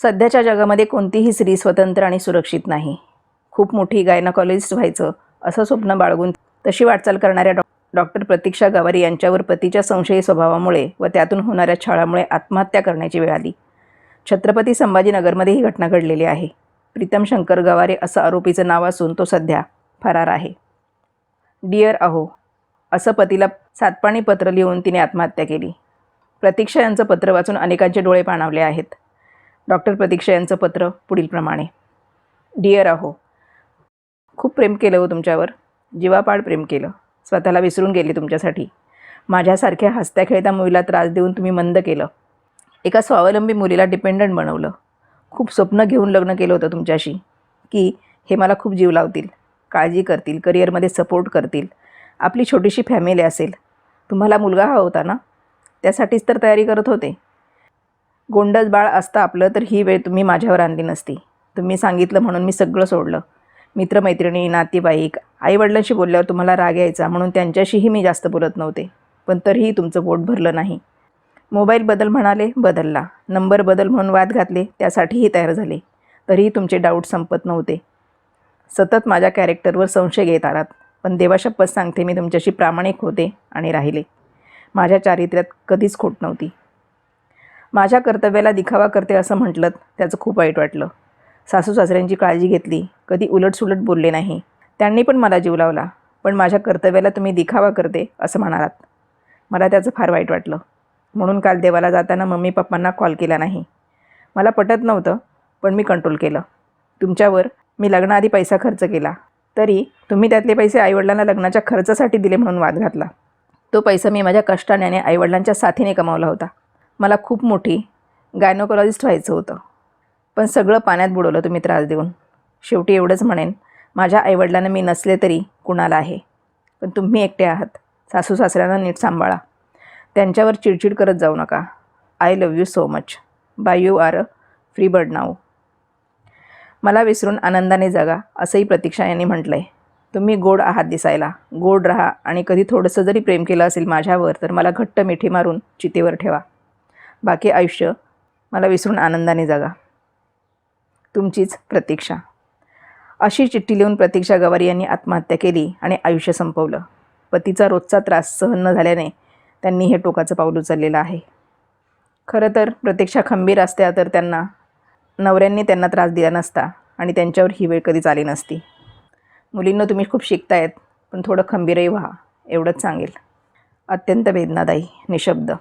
सध्याच्या जगामध्ये कोणतीही स्त्री स्वतंत्र आणि सुरक्षित नाही. खूप मोठी गायनाकॉलॉजिस्ट व्हायचं असं स्वप्न बाळगून तशी वाटचाल करणाऱ्या डॉ डॉक्टर प्रतीक्षा गवारी यांच्यावर पतीच्या संशयी स्वभावामुळे व त्यातून होणाऱ्या छळामुळे आत्महत्या करण्याची वेळ आली. छत्रपती संभाजीनगरमध्ये ही घटना घडलेली आहे. प्रीतम शंकर गवारे असं आरोपीचं नाव असून तो सध्या फरार आहे. डिअर अहो असं पतीला सातपाणी पत्र लिहून तिने आत्महत्या केली. प्रतीक्षा यांचं पत्र वाचून अनेकांचे डोळे पाणावले आहेत. डॉक्टर प्रतीक्षा यांचं पत्र पुढीलप्रमाणे. डिअर आहो खूप प्रेम केलं हो तुमच्यावर. जीवापाड प्रेम केलं. स्वतःला विसरून गेले तुमच्यासाठी. माझ्यासारख्या हसत्या खेळत्या मुलीला त्रास देऊन तुम्ही मंद केलं. एका स्वावलंबी मुलीला डिपेंडंट बनवलं. खूप स्वप्न घेऊन लग्न केलं होतं तुमच्याशी. की हे मला खूप जीव लावतील. काळजी करतील. करिअरमध्ये सपोर्ट करतील. आपली छोटीशी फॅमिली असेल. तुम्हाला मुलगा हवा होता ना? त्यासाठीच तर तयारी करत होते. गोंडस बाळ असतं आपलं तर ही वेळ तुम्ही माझ्यावर आणली नसती. तुम्ही सांगितलं म्हणून मी सगळं सोडलं. मित्रमैत्रिणी नातेवाईक आईवडिलांशी बोलल्यावर तुम्हाला राग यायचा म्हणून त्यांच्याशीही मी जास्त बोलत नव्हते. पण तरीही तुमचं पोट भरलं नाही. मोबाईल बदल म्हणाले बदलला. नंबर बदल म्हणून वाद घातले त्यासाठीही तयार झाले. तरीही तुमचे डाऊट संपत नव्हते. सतत माझ्या कॅरेक्टरवर संशय घेत आलात. पण देवाशपथ सांगते मी तुमच्याशी प्रामाणिक होते आणि राहिले. माझ्या चारित्र्यात कधीच खोट नव्हती. माझ्या कर्तव्याला दिखावा करते असं म्हटलं त्याचं खूप वाईट वाटलं. सासू सासऱ्यांची काळजी घेतली. कधी उलटसुलट बोलले नाही. त्यांनी पण मला जीव लावला. पण माझ्या कर्तव्याला तुम्ही दिखावा करते असं म्हणालात. मला त्याचं फार वाईट वाटलं. म्हणून काल देवाला जाताना मम्मी पप्पांना कॉल केला नाही. मला पटत नव्हतं पण मी कंट्रोल केलं. तुमच्यावर मी लग्नाआधी पैसा खर्च केला. तरी तुम्ही त्यातले पैसे आईवडिलांना लग्नाच्या खर्चासाठी दिले म्हणून वाद घातला. तो पैसा मी माझ्या कष्टाने आणि आईवडिलांच्या साथीने कमावला होता. मला खूप मोठी गायनोकॉलॉजिस्ट व्हायचं होतं. पण सगळं पाण्यात बुडवलं तुम्ही त्रास देऊन. शेवटी एवढंच म्हणेन माझ्या आईवडिलांना मी नसले तरी कुणाला आहे. पण तुम्ही एकटे आहात. सासू सासऱ्यांना नीट सांभाळा. त्यांच्यावर चिडचिड करत जाऊ नका. I love you so much bye you are a free bird नाव मला विसरून आनंदाने जगा असंही प्रतीक्षा यांनी म्हटलं आहे तुम्ही गोड आहात दिसायला. गोड राहा आणि कधी थोडंसं जरी प्रेम केलं असेल माझ्यावर तर मला घट्ट मिठी मारून चितेवर ठेवा. बाकी आयुष्य मला विसरून आनंदाने जगा. तुमचीच प्रतीक्षा. अशी चिठ्ठी लिहून प्रतीक्षा गवारी यांनी आत्महत्या केली आणि आयुष्य संपवलं. पतीचा रोजचा त्रास सहन न झाल्याने त्यांनी हे टोकाचं पाऊल उचललेलं आहे. खरं तर प्रतीक्षा खंबीर असत्या तर त्यांना नवऱ्यांनी त्यांना त्रास दिला नसता आणि त्यांच्यावर ही वेळ कधीच आली नसती. मुलींना तुम्ही खूप शिकतायत पण थोडं खंबीरही व्हा एवढंच सांगेल. अत्यंत वेदनादायी निशब्द.